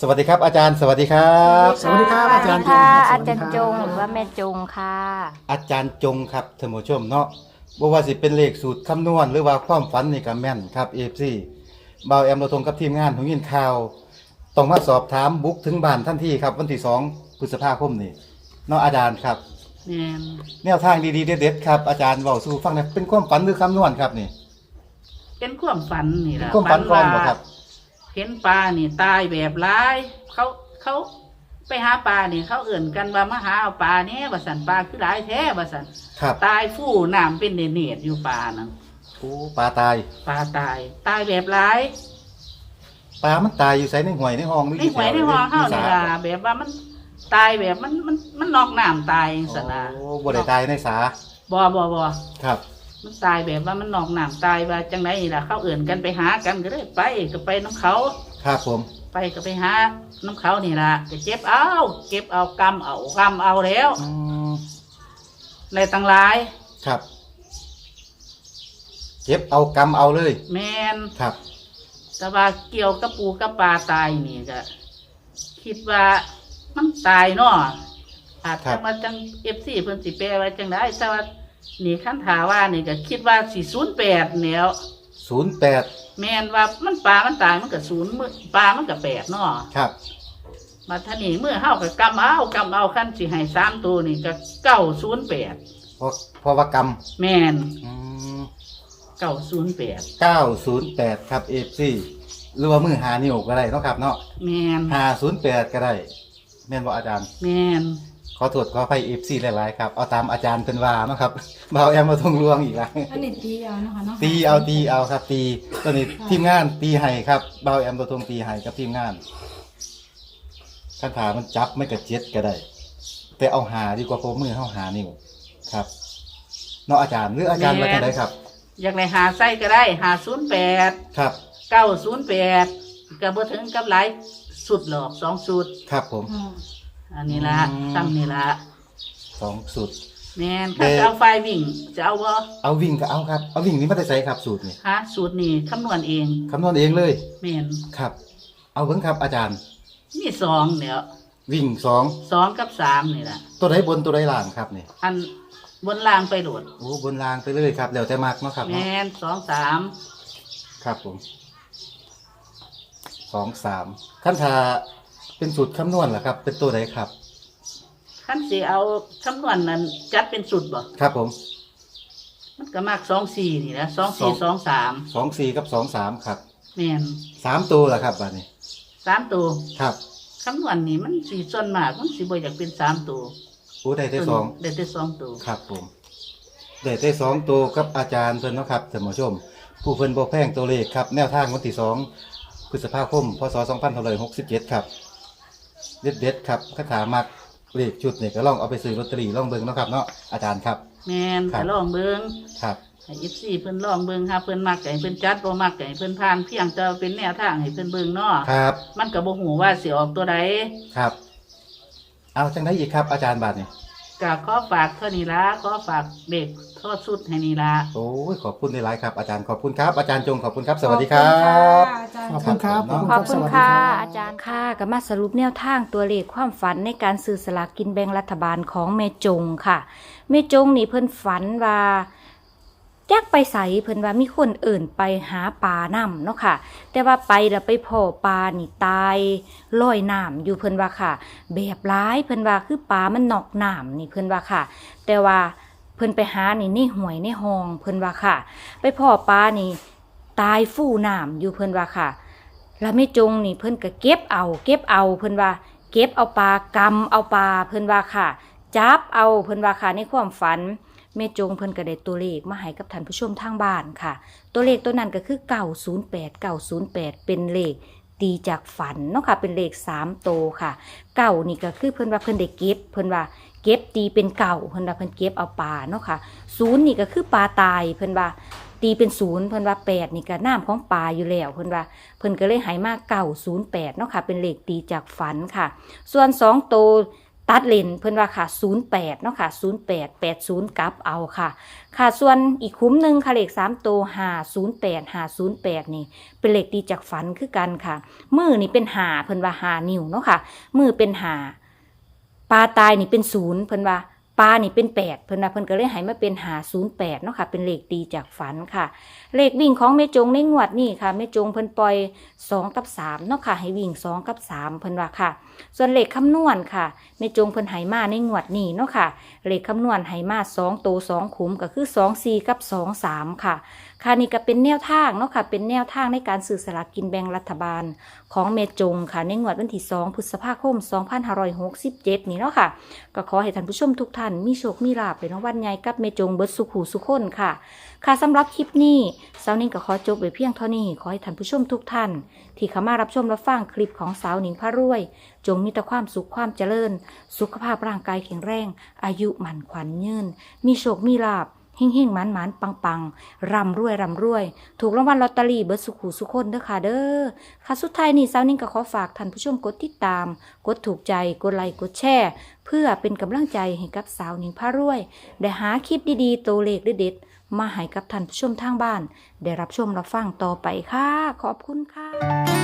สวัสดีครับ อาจารย์สวัสดีครับ สวัสดีครับอาจารย์สวัสดีค่ะจงครับอาจารย์สวัสดีครับจงหรือว่าแม่จงค่ะ อาจารย์จงครับท่านผู้ชมเนาะบ่ว่าสิเป็นเลขสูตรคำนวณหรือว่าความฝันนี่ก็แม่นครับเอฟซีบ่าวแอมเราทงกับทีมงานของยินข่าวต้องมาสอบถามบุกถึงบ้านทันทีครับ วันที่2พฤษภาคมนี่เนาะอาจารย์ครับ แม่นแนวทางดีๆเด็ดๆครับอาจารย์เว้าสู่ฟังหนะเป็นความฝันหรือคำนวณครับนี่ เป็นความฝันนี่เป็นล่ะความฝันก่อนบ่ครับ เห็นปลานี่ตายแบบร้ายเขาเขาไปหาปลานี่เขาเอื่นกันว่ามาหาเอาปลาเนี่ยว่าสันปลาคือหลายแท้ว่าสันครับตายฟู่น้ำเป็นเนตรๆอยู่ปลานั่นโอ้ปลาตาย ปลาตาย ตายแบบร้ายปลามันตายอยู่ไสในห้วยในห้องหรือในอยู่หวยในหอเฮาสนี่ล่ะแบบว่ามันตายแบบมันมันมันนอกน้ำตายสนะโอ้บ่ได้ตายในสาบ่บ่บ่ครับ มันตายแบบว่ามันนอกน้ำตายว่าจังไดนี่ล่ะ เขาเอื่นกันไปหากันก็เลยไปก็ไปน้ำเขา ครับผม ไปก็ไปหาน้ำเขานี่ล่ะก็เจ็บเอาเก็บเอากำเอากำเอาแล้วอืมอะไรต่างหลาย ครับ เก็บเอากำเอาเลย แมนครับ แต่ว่าเกี่ยวกับปูกับปลาตายนี่ก็คิดว่ามันตายเนาะอาจครัจะบ มาจังเอฟซีเพิ่นสิแปลไว้จังได้แต่ว่า นี่ขั้นถาว่านี่ก็คิดว่าสี่ศูนย์แปดแล้ว ศูนย์แปดแมนว่ามันปลา มันตาย มันก็ศูนย์มือปลา มันก็แปดเนาะครับ มาท่านี่เมื่อเฮากับกำเอากำเอาขั้นสิให้สามตัวนี่ก็เก้าศูนย์แปดเพราะเพราะว่ากแมนำอืมเก้าศูนย์แปดเก้าศูนย์แปดครับเอฟซีหรือว่ามือหานิ้วก็ได้เนาะครับเนาะแมนหาศูนย์แปดก็ได้ แม่นบ่อาจารย์ แมนขอโทษขออภัยเอฟซีหลายๆครับ เอาตามอาจารย์เป็นว่าเนาะครับเบาแอมมาทงลวงอีกแล้ว อันนี้ตีเอานะคะเนาะตีเอาตีเอาครับ ตีตอนนี้ทีมงานตีให้ครับเบาแอมตัวทงตีให้กับทีมงานขั้นขามันจับไม่กระเจ็ดก็ได้ แต่เอาหาดีกว่าเพราะมือเข้าหานิ้วครับเนาะอาจารย์หรืออาจารย์มาจะได้ครับ อยากในหาไส้ก็ได้หาศูนย์แปดครับเก้าศูนย์แปดก็บ่ถึงกับหลาย สุดหรอกสองสุด ครับผมอืมอันนี้ละอืมซ้ำนี่ละสองสูตร แมนถ้าจะเอาไฟวิ่ง จะเอาบ่เอาวิ่งก็เอาครับ เอาวิ่งนี่มาได้ใส่ครับสูตรนี่ฮะสูตรนี่คำนวณเองคำนวณเองเลย แมนครับ เอาเบิ่งครับอาจารย์ มีสองเดี๋ยววิ่งสองสองกับสามนี่แหละตัวใดบนตัวใดล่างครับนี่อันบนล่างไปโหลดโอ้บนล่างไปเลยครับแล้วแต่มากเนาะครับแมเนาะนสองสามครับผม สองสามขั้นทาเป็นสูตรคำนวณเหรอครับ เป็นตัวใดครับขั้นสิเอาคำนวณนั้นจัดเป็นสุดบ่ ครับผม มันก็มากสองสี่นี่นะสองสสี่องสองสามสองสี่กับสองสามครับแมนสามตัวเหรอครับบัดนี้ สามตัวครับคำนวณนี่มันสีส่วนมากมันสิบ่อยากเป็นสามตัวโอ้ได้ได้สอง ได้แต่สองตัว ครับผมได้ได้สองตัวกับอาจารย์เพิ่นเนาะครับท่านผู้ชม ผู้เพิ่นบ่แพงตัวเลขครับ แนวทางวันที่สอง พฤษภาคม พศ2567 ครับ เด็ดเด็ดๆครับคาถามักเลขชุดนี่ก็ลองเอาไปซื้อลอตเตอรี่ลองเบิ่งเนาะครับเนาะอาจารย์ครับ แมนครับแต่ลองเบิงครับ ให้อีซี่เพิ่นลองเบิงหาเพิ่นมักไก่เพิ่นจัดบ่มักไก่เพิ่นผ่านเพียงแต่ว่าเป็นแนวทางให้เพิ่นเบิงเนาะครับ มันก็บ่ฮู้ว่าสิออกตัวใดครับ เอาจังไดอีกครับอาจารย์บาทนี่ ก็ขอฝากเท่านี้ละขอฝากเด็กทอดสุดให้นี่ละโอ้ยขอบคุณหลายๆครับอาจารย์ขอบคุณครับ อาจารย์จงขอบคุณครับ สวัสดีครับ ขอบคุณค่ะอาจารย์ ขอบคุณครับ ขอบคุณค่ะ อาจารย์ค่ะก็มาสรุปแนวทางตัวเลขความฝันในการซื้อสลากกินแบ่งรัฐบาลของแม่จงค่ะแม่จงนี่เพิ่นฝันว่า จักไปใสเพิ่นว่ามีคนอื่นไปหาปลาน้ำเนาะค่ะ แต่ว่าไปแล้วไปพ่อปลานี่ตายลอยน้ำอยู่เพิ่นว่าค่ะ แบบร้ายเพิ่นว่าคือปลามันนอกน้ำนี่เพิ่นว่าค่ะ แต่ว่าเพิ่นไปหานี่นห่วยในห้องเพิ่นว่าค่ะ ไปพ่อปลานี่ตายฟู่น้ำอยู่เพิ่นว่าค่ะ แล้วแม่จงนี่เพิ่นก็เก็บเอา เก็บเอาเพิ่นว่า เก็บเอาปลากำเอาปลาเพิ่นว่าค่ะ จับเอาเพิ่นว่าค่ะในความฝัน แม่จงเพิ่นก็ได้ตัวเลขมาให้กับท่านผู้ชมทางบ้านค่ะ ตัวเลขตัวนั้นก็คือ 908 908 เป็นเลขตีจากฝันเนาะค่ะ เป็นเลข3โตค่ะเก่านี่ก็คือเพิ่นว่าเพิ่นได้เก็บเพิ่นว่าเก็บตีเป็นเก่าเพิ่นว่าเพิ่นเก็บเอาปลาเนาะค่ะศูนย์นี่ก็คือปลาตายเพิ่นว่าตีเป็นศูนย์เพิ่นว่าแปดนี่ก็น้ำของปลาอยู่แล้วเพิ่นว่าเพิ่นก็เลยหายมาเก่าศูนย์แปดเนาะค่ะ เป็นเลขตีจากฝันค่ะ ส่วนสองโต ตัดเลนเพิ่นว่าค่ะ 08 เนาะค่ะ 08 80 กลับเอาค่ะ ค่ะส่วนอีกคุ้มหนึ่งค่ะเลข3ตัว508 508 นี่ เป็นเลขดีจากฝันคือกันค่ะ มือนี่เป็นหาเพิ่นว่าหานิ้วเนาะค่ะ มือเป็นหาปลาตายนี่เป็นศูนย์เพิ่นว่า ปลานี่เป็นแปดเพิ่นว่าเพิ่นก็เลยให้มาเป็นหาศูนย์แปดเนาะค่ะ เป็นเลขดีจากฝันค่ะ เลขวิ่งของแม่จงในงวดนี่ค่ะแม่จงเพิ่นปล่อยสองกับสามเนาะค่ะ ให้วิ่งสองกับสามเพิ่นว่าค่ะ ส่วนเลขคำนวณค่ะแม่จงเพิ่นหายมาในงวดนี้เนาะค่ะ เลขคำนวณหายมาสองโตสองขุมก็คือสองสี่กับสองสามค่ะ ค่ะนี่ก็เป็นแนวทางเนาะค่ะ เป็นแนวทางในการสื่อสลากกินแบ่งรัฐบาลของเมจงค่ะในงวดวันที่ 2 พฤษภาคม 2567 นี่เนาะค่ะ ก็ขอให้ท่านผู้ชมทุกท่านมีโชค มีลาภเป็นวันใหญ่กับเมจงเบิร์ดสุขหูสุขคนค่ะ ค่ะสำหรับคลิปนี้สาวนิ่งก็ขอจบไว้เพียงเท่านี้ ขอให้ท่านผู้ชมทุกท่าน ที่เข้ามารับชมรับฟังคลิปของสาวหนิงพระรวย จงมีแต่ความสุขความเจริญ สุขภาพร่างกายแข็งแรง อายุหมั่นขวัญยืน มีโชค มีลาภ เฮ่งเฮงๆมันมันปังปังๆรำรวยรำรวย ถูกรางวัลลอตเตอรี่เบิดสุขหูสุขคนเด้อค่ะเด้อค่ะสุดท้ายนี้สาวนิ่งก็ขอฝากท่านผู้ชมกดติดตาม กดถูกใจกดไลค์กดแชร์เพื่อเป็นกำลังใจให้กับสาวนิ่งพารวย ได้หาคลิปดีๆตัวเลขเด็ดๆมาให้กับท่านผู้ชมทางบ้าน ได้รับชมรับฟังต่อไปค่ะ ขอบคุณค่ะ